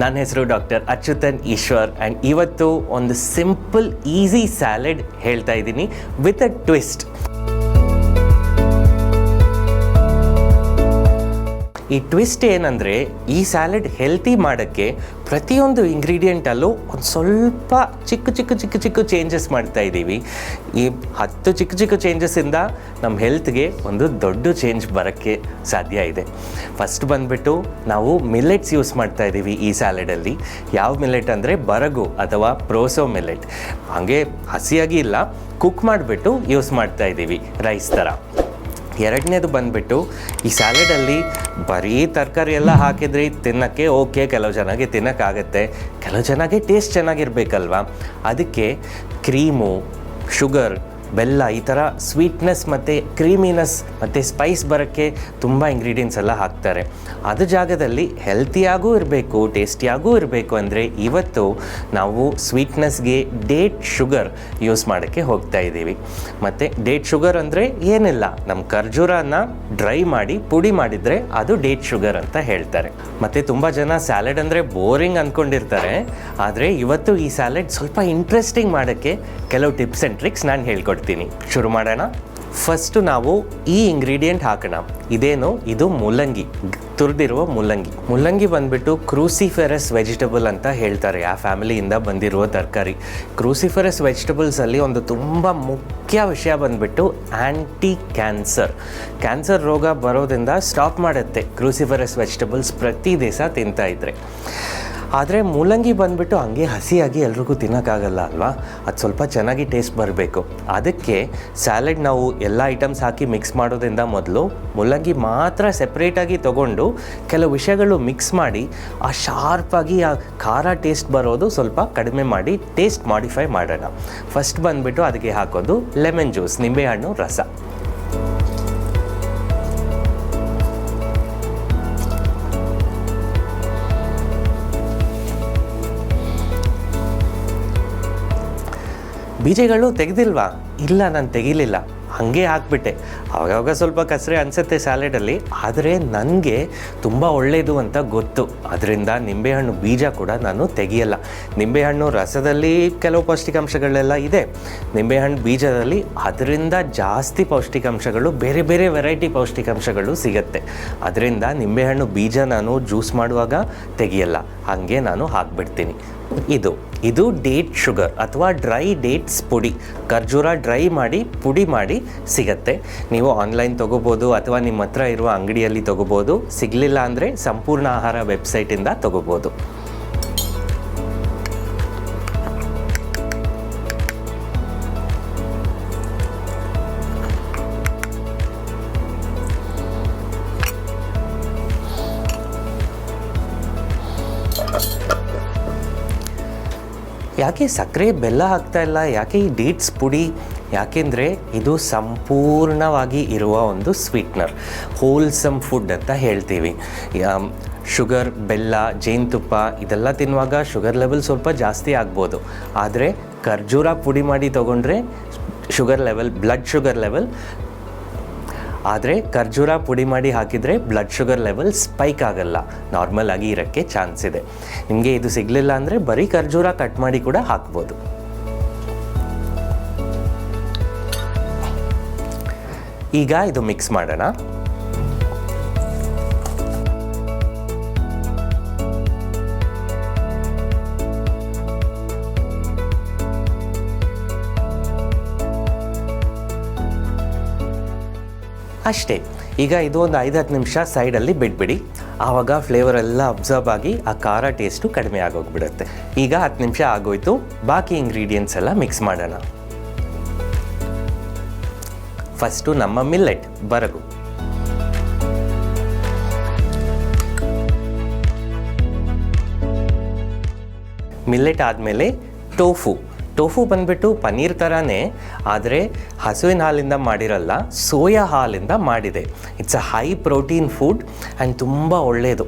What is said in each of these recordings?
ನನ್ನ ಹೆಸರು doctor Achuthan Eshwar and ಇವತ್ತು ಒಂದು ಸಿಂಪಲ್ ಈಸಿ ಸ್ಯಾಲೆಡ್ ಹೇಳ್ತಾ ಇದ್ದೀನಿ ವಿತ್ ಅ ಟ್ವಿಸ್ಟ್ ಈ ಟ್ವಿಸ್ಟ್ ಏನಂದರೆ ಈ ಸ್ಯಾಲೆಡ್ ಹೆಲ್ತಿ ಮಾಡೋಕ್ಕೆ ಪ್ರತಿಯೊಂದು ಇಂಗ್ರೀಡಿಯೆಂಟಲ್ಲೂ ಒಂದು ಸ್ವಲ್ಪ ಚಿಕ್ಕ ಚಿಕ್ಕ ಚಿಕ್ಕ ಚಿಕ್ಕ ಚೇಂಜಸ್ ಮಾಡ್ತಾ ಇದ್ದೀವಿ. ಈ ಹತ್ತು ಚಿಕ್ಕ ಚಿಕ್ಕ ಚೇಂಜಸ್ಸಿಂದ ನಮ್ಮ ಹೆಲ್ತ್ಗೆ ಒಂದು ದೊಡ್ಡ ಚೇಂಜ್ ಬರೋಕ್ಕೆ ಸಾಧ್ಯ ಇದೆ. ಫಸ್ಟ್ ಬಂದುಬಿಟ್ಟು ನಾವು ಮಿಲ್ಲೆಟ್ಸ್ ಯೂಸ್ ಮಾಡ್ತಾ ಇದ್ದೀವಿ ಈ ಸ್ಯಾಲೆಡಲ್ಲಿ ಯಾವ ಮಿಲ್ಲೆಟ್ ಅಂದರೆ ಬರಗು ಅಥವಾ ಪ್ರೋಸೋ ಮಿಲ್ಲೆಟ್ ಹಾಗೆ ಹಸಿಯಾಗಿ ಇಲ್ಲ ಕುಕ್ ಮಾಡಿಬಿಟ್ಟು ಯೂಸ್ ಮಾಡ್ತಾ ಇದ್ದೀವಿ ರೈಸ್ ಥರ ಎರಡನೇದು ಬಂದುಬಿಟ್ಟು ಈ ಸ್ಯಾಲೆಡಲ್ಲಿ ಬರೀ ತರಕಾರಿ ಎಲ್ಲ ಹಾಕಿದ್ರೆ ತಿನ್ನೋಕ್ಕೆ ಓಕೆ ಕೆಲವು ಚೆನ್ನಾಗಿ ತಿನ್ನೋಕ್ಕಾಗತ್ತೆ ಕೆಲವು ಚೆನ್ನಾಗಿ ಟೇಸ್ಟ್ ಚೆನ್ನಾಗಿರ್ಬೇಕಲ್ವಾ? ಅದಕ್ಕೆ ಕ್ರೀಮು ಶುಗರ್ ಬೆಲ್ಲ, ಈ ಥರ ಸ್ವೀಟ್ನೆಸ್ ಮತ್ತು ಕ್ರೀಮಿನೆಸ್ ಮತ್ತು ಸ್ಪೈಸ್ ಬರೋಕ್ಕೆ ತುಂಬ ಇಂಗ್ರೀಡಿಯೆಂಟ್ಸ್ ಎಲ್ಲ ಹಾಕ್ತಾರೆ. ಅದು ಜಾಗದಲ್ಲಿ ಹೆಲ್ತಿಯಾಗೂ ಇರಬೇಕು ಟೇಸ್ಟಿಯಾಗೂ ಇರಬೇಕು ಅಂದರೆ ಇವತ್ತು ನಾವು ಸ್ವೀಟ್ನೆಸ್ಗೆ ಡೇಟ್ ಶುಗರ್ ಯೂಸ್ ಮಾಡೋಕ್ಕೆ ಹೋಗ್ತಾ ಇದ್ದೀವಿ. ಮತ್ತು ಡೇಟ್ ಶುಗರ್ ಅಂದರೆ ಏನಿಲ್ಲ ನಮ್ಮ ಖರ್ಜೂರನ ಡ್ರೈ ಮಾಡಿ, ಪುಡಿ ಮಾಡಿದರೆ ಅದು ಡೇಟ್ ಶುಗರ್ ಅಂತ ಹೇಳ್ತಾರೆ. ಮತ್ತು ತುಂಬ ಜನ ಸ್ಯಾಲೆಡ್ ಅಂದರೆ ಬೋರಿಂಗ್ ಅಂದ್ಕೊಂಡಿರ್ತಾರೆ ಆದರೆ ಇವತ್ತು ಈ ಸ್ಯಾಲೆಡ್ ಸ್ವಲ್ಪ ಇಂಟ್ರೆಸ್ಟಿಂಗ್ ಮಾಡೋಕ್ಕೆ ಕೆಲವು ಟಿಪ್ಸ್ ಆ್ಯಂಡ್ ಟ್ರಿಕ್ಸ್ ನಾನು ಹೇಳ್ಕೊಡ್ತೀನಿ. ಶುರು ಮಾಡೋಣ. ಫಸ್ಟು ನಾವು ಈ ಇಂಗ್ರೀಡಿಯೆಂಟ್ ಹಾಕೋಣ. ಇದೇನು? ಇದು ಮೂಲಂಗಿ. ತುರಿದಿರುವ ಮುಲ್ಲಂಗಿ ಮುಲ್ಲಂಗಿ ಬಂದ್ಬಿಟ್ಟು ಕ್ರೂಸಿಫೆರಸ್ ವೆಜಿಟಬಲ್ ಅಂತ ಹೇಳ್ತಾರೆ. ಆ ಫ್ಯಾಮಿಲಿಯಿಂದ ಬಂದಿರುವ ತರಕಾರಿ. ಕ್ರೂಸಿಫೆರಸ್ ವೆಜಿಟಬಲ್ಸಲ್ಲಿ ಒಂದು ತುಂಬ ಮುಖ್ಯ ವಿಷಯ ಬಂದ್ಬಿಟ್ಟು ಆ್ಯಂಟಿ ಕ್ಯಾನ್ಸರ್ ಕ್ಯಾನ್ಸರ್ ರೋಗ ಬರೋದ್ರಿಂದ ಸ್ಟಾಪ್ ಮಾಡುತ್ತೆ. ಕ್ರೂಸಿಫೆರಸ್ ವೆಜಿಟಬಲ್ಸ್ ಪ್ರತಿ ದಿವಸ ತಿಂತಾ ಇದ್ರೆ. ಆದರೆ ಮೂಲಂಗಿ ಬಂದುಬಿಟ್ಟು ಹಂಗೆ ಹಸಿಯಾಗಿ ಎಲ್ರಿಗೂ ತಿನ್ನೋಕ್ಕಾಗಲ್ಲ ಅಲ್ವಾ? ಅದು ಸ್ವಲ್ಪ ಚೆನ್ನಾಗಿ ಟೇಸ್ಟ್ ಬರಬೇಕು. ಅದಕ್ಕೆ ಸ್ಯಾಲೆಡ್ ನಾವು ಎಲ್ಲ ಐಟಮ್ಸ್ ಹಾಕಿ ಮಿಕ್ಸ್ ಮಾಡೋದ್ರಿಂದ ಮೊದಲು ಮೂಲಂಗಿ ಮಾತ್ರ ಸೆಪ್ರೇಟಾಗಿ ತೊಗೊಂಡು ಕೆಲವು ವಿಷಯಗಳು ಮಿಕ್ಸ್ ಮಾಡಿ ಆ ಶಾರ್ಪಾಗಿ ಆ ಖಾರ ಟೇಸ್ಟ್ ಬರೋದು ಸ್ವಲ್ಪ ಕಡಿಮೆ ಮಾಡಿ ಟೇಸ್ಟ್ ಮಾಡಿಫೈ ಮಾಡೋಣ. ಫಸ್ಟ್ ಬಂದುಬಿಟ್ಟು ಅದಕ್ಕೆ ಹಾಕೋದು ಲೆಮನ್ ಜ್ಯೂಸ್ ನಿಂಬೆಹಣ್ಣು, ರಸ. ಬೀಜಗಳು ತೆಗೆದಿಲ್ವಾ? ಇಲ್ಲ, ನಾನು ತೆಗಿಲಿಲ್ಲ. ಹಾಗೆ ಹಾಕ್ಬಿಟ್ಟೆ ಅವಾಗವಾಗ ಸ್ವಲ್ಪ ಕಸರೆ ಅನಿಸುತ್ತೆ ಸ್ಯಾಲೆಡಲ್ಲಿ. ಆದರೆ ನನಗೆ ತುಂಬ ಒಳ್ಳೆಯದು ಅಂತ ಗೊತ್ತು. ಅದರಿಂದ ನಿಂಬೆಹಣ್ಣು ಬೀಜ ಕೂಡ ನಾನು ತೆಗಿಯಲ್ಲ. ನಿಂಬೆಹಣ್ಣು ರಸದಲ್ಲಿ ಕೆಲವು ಪೌಷ್ಟಿಕಾಂಶಗಳೆಲ್ಲ ಇದೆ. ನಿಂಬೆಹಣ್ಣು ಬೀಜದಲ್ಲಿ ಅದರಿಂದ ಜಾಸ್ತಿ ಪೌಷ್ಟಿಕಾಂಶಗಳು, ಬೇರೆ ಬೇರೆ ವೆರೈಟಿ ಪೌಷ್ಟಿಕಾಂಶಗಳು ಸಿಗುತ್ತೆ. ಅದರಿಂದ ನಿಂಬೆಹಣ್ಣು ಬೀಜ ನಾನು ಜ್ಯೂಸ್ ಮಾಡುವಾಗ ತೆಗಿಯಲ್ಲ. ಹಾಗೆ ನಾನು ಹಾಕ್ಬಿಡ್ತೀನಿ ಇದು ಇದು ಡೇಟ್ ಶುಗರ್ ಅಥವಾ ಡ್ರೈ ಡೇಟ್ಸ್ ಪುಡಿ. ಖರ್ಜೂರ ಡ್ರೈ ಮಾಡಿ, ಪುಡಿ ಮಾಡಿ ಸಿಗತ್ತೆ. ನೀವು ಆನ್ಲೈನ್ ತೊಗೋಬೋದು ಅಥವಾ ನಿಮ್ಮ ಹತ್ರ ಇರುವ ಅಂಗಡಿಯಲ್ಲಿ ತೊಗೋಬೋದು. ಸಿಗಲಿಲ್ಲ ಅಂದರೆ ಸಂಪೂರ್ಣ ಆಹಾರ ವೆಬ್ಸೈಟಿಂದ ತೊಗೋಬೋದು. ಯಾಕೆ ಸಕ್ಕರೆ ಬೆಲ್ಲ ಹಾಕ್ತಾ ಇಲ್ಲ? ಯಾಕೆ ಈ ಡೇಟ್ಸ್ ಪುಡಿ? ಯಾಕೆಂದರೆ ಇದು ಸಂಪೂರ್ಣವಾಗಿ ಇರುವ ಒಂದು ಸ್ವೀಟ್ನರ್ ಹೋಲ್ಸಮ್ ಫುಡ್ ಅಂತ ಹೇಳ್ತೀವಿ. ಶುಗರ್ ಬೆಲ್ಲ, ಜೇನುತುಪ್ಪ ಇದೆಲ್ಲ ತಿನ್ನುವಾಗ ಶುಗರ್ ಲೆವೆಲ್ ಸ್ವಲ್ಪ ಜಾಸ್ತಿ ಆಗ್ಬೋದು. ಆದರೆ ಖರ್ಜೂರ ಪುಡಿ ಮಾಡಿ ತೊಗೊಂಡ್ರೆ sugar level blood sugar level ಆದರೆ ಖರ್ಜೂರ ಪುಡಿ ಮಾಡಿ ಹಾಕಿದರೆ ಬ್ಲಡ್ ಶುಗರ್ ಲೆವೆಲ್ ಸ್ಪೈಕ್ ಆಗಲ್ಲ. ನಾರ್ಮಲ್ ಆಗಿ ಇರೋಕ್ಕೆ ಚಾನ್ಸ್ ಇದೆ. ನಿಮಗೆ ಇದು ಸಿಗಲಿಲ್ಲ ಅಂದರೆ ಬರೀ ಖರ್ಜೂರ ಕಟ್ ಮಾಡಿ ಕೂಡ ಹಾಕ್ಬೋದು. ಈಗ ಇದು ಮಿಕ್ಸ್ ಮಾಡೋಣ. ಅಷ್ಟೇ, ಈಗ ಇದು ಒಂದು ಐದು ಹತ್ತು ನಿಮಿಷ ಸೈಡಲ್ಲಿ ಬಿಟ್ಬಿಡಿ ಆವಾಗ ಫ್ಲೇವರ್ ಎಲ್ಲ ಅಬ್ಸರ್ವ್ ಆಗಿ ಆ ಖಾರ ಟೇಸ್ಟು ಕಡಿಮೆ ಆಗೋಗ್ಬಿಡುತ್ತೆ. ಈಗ ಹತ್ತು ನಿಮಿಷ ಆಗೋಯ್ತು, ಬಾಕಿ ಇಂಗ್ರೀಡಿಯೆಂಟ್ಸ್ ಎಲ್ಲ ಮಿಕ್ಸ್ ಮಾಡೋಣ. ಫಸ್ಟು ನಮ್ಮ ಮಿಲ್ಲೆಟ್ ಬರಗು. ಮಿಲ್ಲೆಟ್ ಆದಮೇಲೆ ಟೋಫು ಟೋಫು ಬಂದ್ಬಿಟ್ಟು ಪನ್ನೀರ್ ಥರನೇ ಆದರೆ ಹಸುವಿನ ಹಾಲಿಂದ ಮಾಡಿರಲ್ಲ, ಸೋಯಾ ಹಾಲಿಂದ ಮಾಡಿದೆ. It's a high protein food and ತುಂಬ ಒಳ್ಳೆಯದು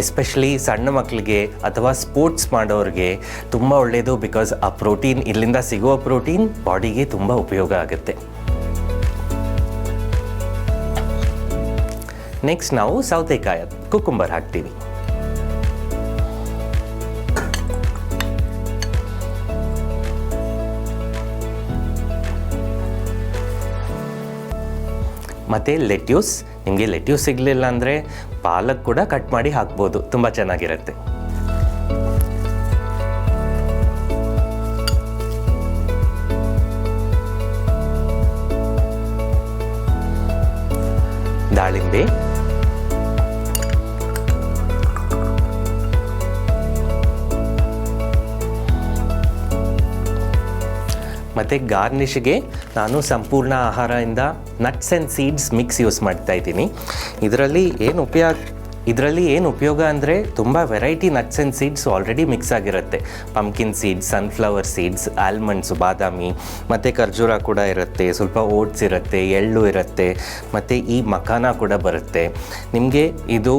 ಎಸ್ಪೆಷಲಿ ಸಣ್ಣ ಮಕ್ಕಳಿಗೆ ಅಥವಾ ಸ್ಪೋರ್ಟ್ಸ್ ಮಾಡೋರಿಗೆ ತುಂಬ ಒಳ್ಳೆಯದು ಬಿಕಾಸ್ ಆ ಪ್ರೋಟೀನ್ ಇಲ್ಲಿಂದ ಸಿಗುವ ಪ್ರೋಟೀನ್ ಬಾಡಿಗೆ ತುಂಬ ಉಪಯೋಗ ಆಗುತ್ತೆ. ನೆಕ್ಸ್ಟ್ ನಾವು ಸೌತೆಕಾಯಿ, ಕುಕುಂಬರ್ ಹಾಕ್ತೀವಿ. ಮತ್ತು ಲೆಟ್ಯೂಸ್ ನಿಮಗೆ ಲೆಟ್ಯೂಸ್ ಸಿಗಲಿಲ್ಲ ಅಂದರೆ ಪಾಲಕ್ ಕೂಡ ಕಟ್ ಮಾಡಿ ಹಾಕ್ಬೋದು. ತುಂಬ ಚೆನ್ನಾಗಿರುತ್ತೆ. ದಾಳಿಂಬೆ. ಮತ್ತು ಗಾರ್ನಿಷ್ಗೆ ನಾನು ಸಂಪೂರ್ಣ ಆಹಾರದಿಂದ nuts and seeds mix use ಮಾಡ್ತಾ ಇದ್ದೀನಿ. ಇದರಲ್ಲಿ ಏನು ಉಪಯೋಗ ಇದರಲ್ಲಿ ಏನು ಉಪಯೋಗ ಅಂದರೆ ತುಂಬ variety nuts and seeds already mix ಆಗಿರುತ್ತೆ. Pumpkin seeds sunflower seeds almonds ಬಾದಾಮಿ, ಮತ್ತು ಖರ್ಜೂರ ಕೂಡ ಇರುತ್ತೆ, ಸ್ವಲ್ಪ ಓಟ್ಸ್ ಇರುತ್ತೆ, ಎಳ್ಳು ಇರುತ್ತೆ, ಮತ್ತು ಈ ಮಖಾನ ಕೂಡ ಬರುತ್ತೆ. ನಿಮಗೆ ಇದು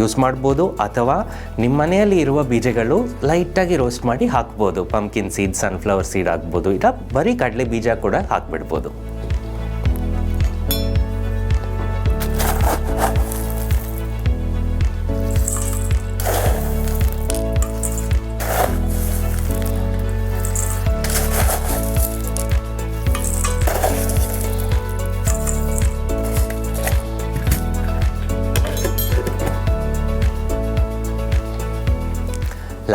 ಯೂಸ್ ಮಾಡ್ಬೋದು ಅಥವಾ ನಿಮ್ಮ ಮನೆಯಲ್ಲಿ ಇರುವ ಬೀಜಗಳು ಲೈಟಾಗಿ ರೋಸ್ಟ್ ಮಾಡಿ ಹಾಕ್ಬೋದು. ಪಂಪ್ಕಿನ್ ಸೀಡ್ಸ್ ಸನ್ಫ್ಲವರ್ ಸೀಡ್ ಆಗ್ಬೋದು ಇಲ್ಲ, ಬರೀ ಕಡಲೆ ಬೀಜ ಕೂಡ ಹಾಕ್ಬಿಡ್ಬೋದು.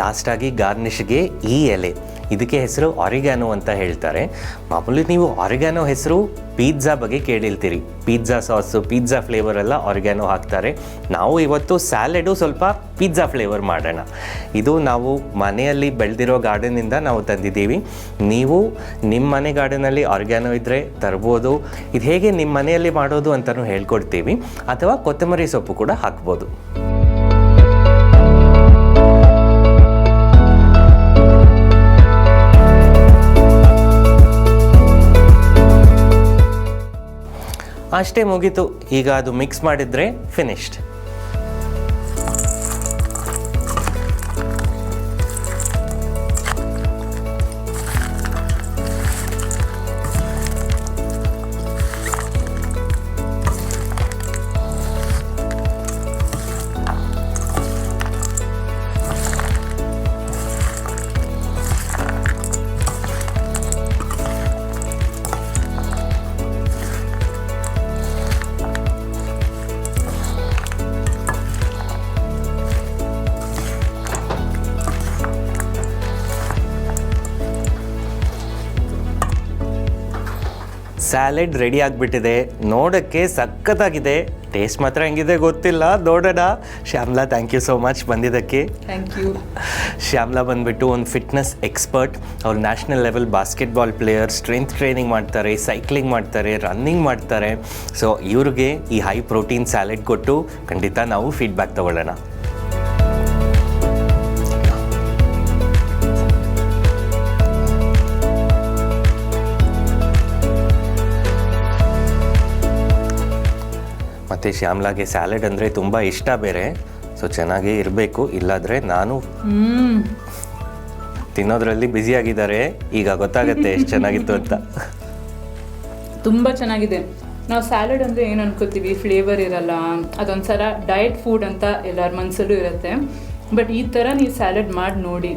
ಲಾಸ್ಟಾಗಿ ಗಾರ್ನಿಷ್ಗೆ ಈ ಎಲೆ. ಇದಕ್ಕೆ ಹೆಸರು ಆರಿಗ್ಯಾನೋ ಅಂತ ಹೇಳ್ತಾರೆ. ಮಾಮೂಲಿ ನೀವು ಆರಿಗ್ಯಾನೋ ಹೆಸರು ಪಿಜ್ಜಾ ಬಗ್ಗೆ ಕೇಳಿರ್ತೀರಿ. ಪಿಜ್ಜಾ ಸಾಸು ಪಿಜ್ಜಾ ಫ್ಲೇವರ್ ಎಲ್ಲ ಆರಿಗ್ಯಾನೋ ಹಾಕ್ತಾರೆ. ನಾವು ಇವತ್ತು ಸ್ಯಾಲೆಡು ಸ್ವಲ್ಪ ಪಿಜ್ಜಾ ಫ್ಲೇವರ್ ಮಾಡೋಣ. ಇದು ನಾವು ಮನೆಯಲ್ಲಿ ಬೆಳೆದಿರೋ ಗಾರ್ಡನಿಂದ ನಾವು ತಂದಿದ್ದೀವಿ. ನೀವು ನಿಮ್ಮ ಮನೆ ಗಾರ್ಡನಲ್ಲಿ ಆರ್ಗ್ಯಾನೋ ಇದ್ದರೆ ತರ್ಬೋದು. ಇದು ಹೇಗೆ ನಿಮ್ಮ ಮನೆಯಲ್ಲಿ ಮಾಡೋದು ಅಂತಲೂ ಹೇಳ್ಕೊಡ್ತೀವಿ. ಅಥವಾ ಕೊತ್ತಂಬರಿ ಸೊಪ್ಪು ಕೂಡ ಹಾಕ್ಬೋದು. ಅಷ್ಟೇ ಮುಗೀತು. ಈಗ ಅದು ಮಿಕ್ಸ್ ಮಾಡಿದರೆ ಫಿನಿಶ್ಡ್ ಸ್ಯಾಲೆಡ್ ರೆಡಿ ಆಗಿಬಿಟ್ಟಿದೆ. ನೋಡೋಕ್ಕೆ ಸಖತ್ತಾಗಿದೆ. ಟೇಸ್ಟ್ ಮಾತ್ರ ಹೆಂಗಿದೆ ಗೊತ್ತಿಲ್ಲ. ನೋಡೋಣ. Shyamla thank you so much ಬಂದಿದ್ದಕ್ಕೆ. ಥ್ಯಾಂಕ್ ಯು ಶ್ಯಾಮ್ಲಾ ಬಂದುಬಿಟ್ಟು ಒಂದು ಫಿಟ್ನೆಸ್ ಎಕ್ಸ್ಪರ್ಟ್ ಅವ್ರು national level basketball player strength training ಮಾಡ್ತಾರೆ ಸೈಕ್ಲಿಂಗ್ ಮಾಡ್ತಾರೆ ರನ್ನಿಂಗ್ ಮಾಡ್ತಾರೆ. ಸೊ ಇವ್ರಿಗೆ ಈ ಹೈ ಪ್ರೋಟೀನ್ ಸ್ಯಾಲೆಡ್ ಕೊಟ್ಟು ಖಂಡಿತ ನಾವು ಫೀಡ್ಬ್ಯಾಕ್ ತಗೊಳ್ಳೋಣ. ಮತ್ತು ಶ್ಯಾಮ್ಲಾಗೆ ಸ್ಯಾಲೆಡ್ ಅಂದರೆ ತುಂಬ ಇಷ್ಟ ಬೇರೆ. ಸೊ ಚೆನ್ನಾಗೇ ಇರಬೇಕು. ಇಲ್ಲಾದರೆ ನಾನು ಹ್ಮ್. ತಿನ್ನೋದ್ರಲ್ಲಿ ಬ್ಯುಸಿಯಾಗಿದ್ದಾರೆ ಈಗ ಗೊತ್ತಾಗತ್ತೆ ಎಷ್ಟು ಚೆನ್ನಾಗಿತ್ತು ಅಂತ. ತುಂಬ ಚೆನ್ನಾಗಿದೆ. ನಾವು ಸ್ಯಾಲಡ್ ಅಂದರೆ ಏನು ಅನ್ಕೋತೀವಿ? ಫ್ಲೇವರ್ ಇರಲ್ಲ. ಅದೊಂಥರ ಡಯಟ್ ಫುಡ್ ಅಂತ ಎಲ್ಲರ ಮನಸ್ಸಲ್ಲೂ ಇರುತ್ತೆ. ಬಟ್ ಈ ಥರ ನೀವು ಸ್ಯಾಲಡ್ ಮಾಡಿ ನೋಡಿ.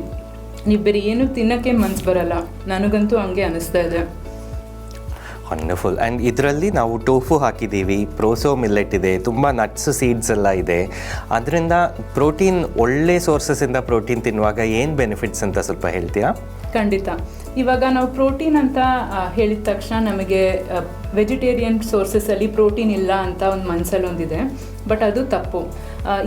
ನೀವು ಬೇರೆ ಏನು ತಿನ್ನಕ್ಕೆ ಮನ್ಸು ಬರಲ್ಲ. ನನಗಂತೂ ಹಂಗೆ ಅನಿಸ್ತಾ ಇದೆ. ವಂಡರ್ಫುಲ್ ಆ್ಯಂಡ್ ಇದರಲ್ಲಿ ನಾವು ಟೋಫು ಹಾಕಿದ್ದೀವಿ. ಪ್ರೋಸೋ ಮಿಲ್ಲೆಟ್ ಇದೆ. ತುಂಬ ನಟ್ಸ್ ಸೀಡ್ಸ್ ಎಲ್ಲ ಇದೆ. ಅದರಿಂದ ಪ್ರೋಟೀನ್ ಒಳ್ಳೆ ಸೋರ್ಸಸ್ಸಿಂದ ಪ್ರೋಟೀನ್ ತಿನ್ನುವಾಗ ಏನು ಬೆನಿಫಿಟ್ಸ್ ಅಂತ ಸ್ವಲ್ಪ ಹೇಳ್ತೀಯಾ? ಖಂಡಿತ. ಇವಾಗ ನಾವು ಪ್ರೋಟೀನ್ ಅಂತ ಹೇಳಿದ ತಕ್ಷಣ ನಮಗೆ ವೆಜಿಟೇರಿಯನ್ ಸೋರ್ಸಸಲ್ಲಿ ಪ್ರೋಟೀನ್ ಇಲ್ಲ ಅಂತ ಒಂದು ಮನಸ್ಸಲ್ಲಿ ಒಂದಿದೆ. ಬಟ್ ಅದು ತಪ್ಪು.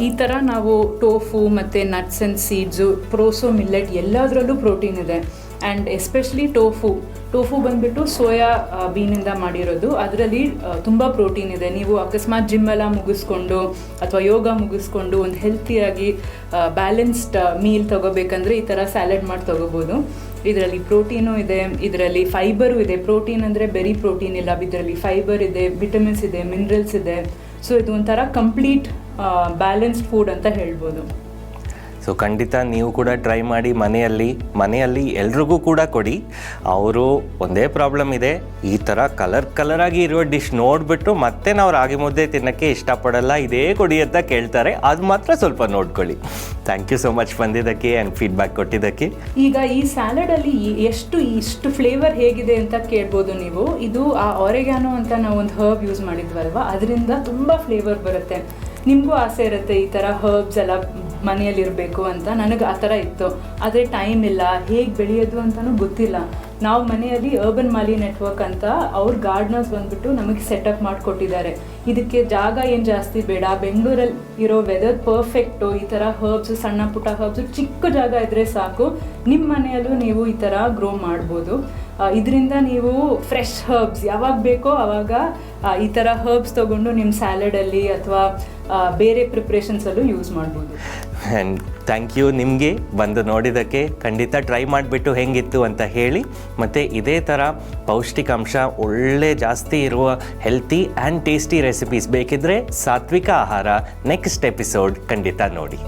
ಈ ಥರ ನಾವು ಟೋಫು ಮತ್ತು nuts and seeds proso millet ಎಲ್ಲದರಲ್ಲೂ ಪ್ರೋಟೀನ್ ಇದೆ. ಆ್ಯಂಡ್ ಎಸ್ಪೆಷಲಿ ಟೋಫು ಟೋಫು ಬಂದ್ಬಿಟ್ಟು ಸೋಯಾ ಬೀನಿಂದ ಮಾಡಿರೋದು. ಅದರಲ್ಲಿ ತುಂಬ ಪ್ರೋಟೀನ್ ಇದೆ. ನೀವು ಅಕಸ್ಮಾತ್ ಜಿಮ್ ಎಲ್ಲ ಮುಗಿಸ್ಕೊಂಡು ಅಥವಾ ಯೋಗ ಮುಗಿಸ್ಕೊಂಡು ಒಂದು ಹೆಲ್ತಿಯಾಗಿ ಬ್ಯಾಲೆನ್ಸ್ಡ್ ಮೀಲ್ ತಗೋಬೇಕಂದ್ರೆ ಈ ಥರ ಸ್ಯಾಲೆಡ್ ಮಾಡಿ ತೊಗೋಬೋದು. ಇದರಲ್ಲಿ ಪ್ರೋಟೀನು ಇದೆ. ಇದರಲ್ಲಿ ಫೈಬರು ಇದೆ. ಪ್ರೋಟೀನ್ ಅಂದರೆ ಬೆರಿ ಪ್ರೋಟೀನ್ ಇಲ್ಲ. ಇದರಲ್ಲಿ ಫೈಬರ್ ಇದೆ ವಿಟಮಿನ್ಸ್ ಇದೆ ಮಿನರಲ್ಸ್ ಇದೆ. ಸೊ ಇದು ಒಂಥರ ಕಂಪ್ಲೀಟ್ ಬ್ಯಾಲೆನ್ಸ್ಡ್ ಫುಡ್ ಅಂತ ಹೇಳ್ಬೋದು. ಸೊ ಖಂಡಿತ ನೀವು ಕೂಡ ಟ್ರೈ ಮಾಡಿ ಮನೆಯಲ್ಲಿ ಮನೆಯಲ್ಲಿ ಎಲ್ರಿಗೂ ಕೂಡ ಕೊಡಿ. ಅವರು ಒಂದೇ ಪ್ರಾಬ್ಲಮ್ ಇದೆ. ಈ ಥರ ಕಲರ್ ಕಲರಾಗಿ ಇರುವ ಇರೋ ಡಿಶ್ ನೋಡಿಬಿಟ್ಟು ಮತ್ತೆ ನಾವು ರಾಗಿ ಮುದ್ದೆ ತಿನ್ನೋಕ್ಕೆ ಇಷ್ಟಪಡಲ್ಲ, ಇದೇ ಕೊಡಿ ಅಂತ ಕೇಳ್ತಾರೆ. ಅದು ಮಾತ್ರ ಸ್ವಲ್ಪ ನೋಡ್ಕೊಳ್ಳಿ. ಥ್ಯಾಂಕ್ ಯು ಸೊ ಮಚ್ ಬಂದಿದ್ದಕ್ಕೆ ಆ್ಯಂಡ್ ಫೀಡ್ಬ್ಯಾಕ್ ಕೊಟ್ಟಿದ್ದಕ್ಕೆ. ಈಗ ಈ ಸ್ಯಾಲಡಲ್ಲಿ ಎಷ್ಟು, ಇಷ್ಟು ಫ್ಲೇವರ್ ಹೇಗಿದೆ ಅಂತ ಕೇಳ್ಬೋದು ನೀವು. ಇದು ಆ ಆರೆಗಾನೋ ಅಂತ ನಾವು ಒಂದು ಹರ್ಬ್ ಯೂಸ್ ಮಾಡಿದ್ವಲ್ವಾ? ಅದರಿಂದ ತುಂಬ ಫ್ಲೇವರ್ ಬರುತ್ತೆ. ನಿಮಗೂ ಆಸೆ ಇರುತ್ತೆ ಈ ಥರ ಹರ್ಬ್ಸ್ ಎಲ್ಲ ಮನೆಯಲ್ಲಿ ಇರಬೇಕು ಅಂತ ನನಗೆ ಆ ಥರ ಇತ್ತು. ಆದರೆ ಟೈಮ್ ಇಲ್ಲ. ಹೇಗೆ ಬೆಳೆಯೋದು ಅಂತಲೂ ಗೊತ್ತಿಲ್ಲ. ನಾವು ಮನೆಯಲ್ಲಿ ಅರ್ಬನ್ ಮಾಲಿ ನೆಟ್ವರ್ಕ್ ಅಂತ ಅವ್ರ ಗಾರ್ಡ್ನರ್ಸ್ ಬಂದುಬಿಟ್ಟು ನಮಗೆ ಸೆಟಪ್ ಮಾಡಿಕೊಟ್ಟಿದ್ದಾರೆ. ಇದಕ್ಕೆ ಜಾಗ ಏನು ಜಾಸ್ತಿ ಬೇಡ. ಬೆಂಗಳೂರಲ್ಲಿ ಇರೋ ವೆದರ್ ಪರ್ಫೆಕ್ಟು ಈ ಥರ ಹರ್ಬ್ಸ್ ಸಣ್ಣ ಪುಟ್ಟ ಹರ್ಬ್ಸ್ ಚಿಕ್ಕ ಜಾಗ ಇದ್ದರೆ ಸಾಕು. ನಿಮ್ಮ ಮನೆಯಲ್ಲೂ ನೀವು ಈ ಥರ ಗ್ರೋ ಮಾಡ್ಬೋದು. ಇದರಿಂದ ನೀವು ಫ್ರೆಶ್ ಹರ್ಬ್ಸ್ ಯಾವಾಗ ಬೇಕೋ ಆವಾಗ ಈ ಥರ ಹರ್ಬ್ಸ್ ತೊಗೊಂಡು ನಿಮ್ಮ ಸ್ಯಾಲಡಲ್ಲಿ ಅಥವಾ ಬೇರೆ ಪ್ರಿಪ್ರೇಷನ್ಸಲ್ಲೂ ಯೂಸ್ ಮಾಡ್ಬೋದು. ಆ್ಯಂಡ್ ಥ್ಯಾಂಕ್ ಯು ನಿಮಗೆ ಬಂದು ನೋಡಿದ್ದಕ್ಕೆ ಖಂಡಿತ ಟ್ರೈ ಮಾಡಿಬಿಟ್ಟು ಹೆಂಗಿತ್ತು ಅಂತ ಹೇಳಿ. ಮತ್ತು ಇದೇ ಥರ ಪೌಷ್ಟಿಕಾಂಶ, ಒಳ್ಳೆ ಜಾಸ್ತಿ ಇರುವ ಹೆಲ್ತಿ ಆ್ಯಂಡ್ ಟೇಸ್ಟಿ ರೆಸಿಪೀಸ್ ಬೇಕಿದ್ದರೆ ಸಾತ್ವಿಕ ಆಹಾರ ನೆಕ್ಸ್ಟ್ ಎಪಿಸೋಡ್ ಖಂಡಿತ ನೋಡಿ.